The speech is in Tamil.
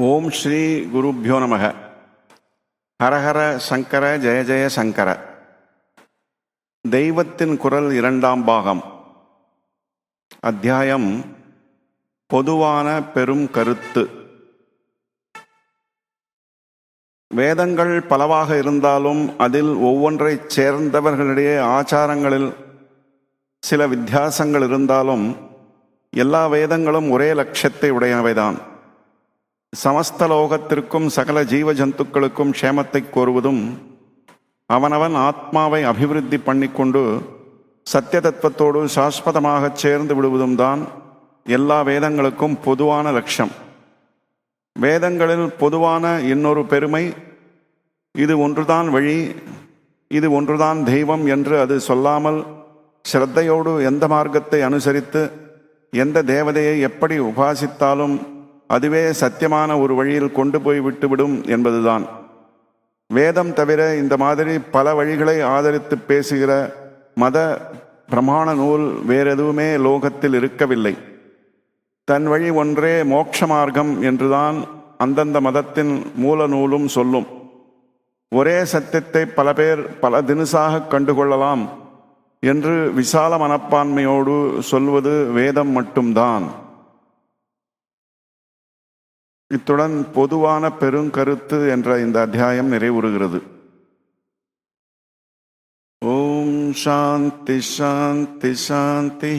ஓம் ஸ்ரீ குருப்பியோ நமக. ஹரஹர சங்கர ஜெய ஜெய சங்கர. தெய்வத்தின் குரல் இரண்டாம் பாகம். அத்தியாயம் பொதுவான பெரும் கருத்து. வேதங்கள் பலவாக இருந்தாலும் அதில் ஒவ்வொன்றைச் சேர்ந்தவர்களிடையே ஆச்சாரங்களில் சில வித்தியாசங்கள் இருந்தாலும் எல்லா வேதங்களும் ஒரே லட்சியத்தை உடையவைதான். சமஸ்தலோகத்திற்கும் சகல ஜீவ ஜந்துக்களுக்கும் க்ஷேமத்தை கோருவதும் அவனவன் ஆத்மாவை அபிவிருத்தி பண்ணிக்கொண்டு சத்திய தத்துவத்தோடு சாஸ்வதமாகச் சேர்ந்து விடுவதும் தான் எல்லா வேதங்களுக்கும் பொதுவான லட்சம். வேதங்களில் பொதுவான இன்னொரு பெருமை இது ஒன்றுதான் வழி இது ஒன்றுதான் தெய்வம் என்று அது சொல்லாமல் ஸ்ரத்தையோடு எந்த மார்க்கத்தை அனுசரித்து எந்த தேவதையை எப்படி உபாசித்தாலும் அதுவே சத்தியமான ஒரு வழியில் கொண்டு போய் விட்டுவிடும் என்பதுதான். வேதம் தவிர இந்த மாதிரி பல வழிகளை ஆதரித்து பேசுகிற மத பிரமாண நூல் வேறெதுவுமே லோகத்தில் இருக்கவில்லை. தன் வழி ஒன்றே மோட்ச மார்க்கம் என்றுதான் அந்தந்த மதத்தின் மூல நூலும் சொல்லும். ஒரே சத்தியத்தை பல பேர் பல தினுசாக கண்டுகொள்ளலாம் என்று விசால மனப்பான்மையோடு சொல்வது வேதம் மட்டும்தான். இத்துடன் பொதுவான பெருங்கருத்து என்ற இந்த அத்தியாயம் நிறைவுறுகிறது. ஓம் சாந்தி சாந்தி சாந்தி.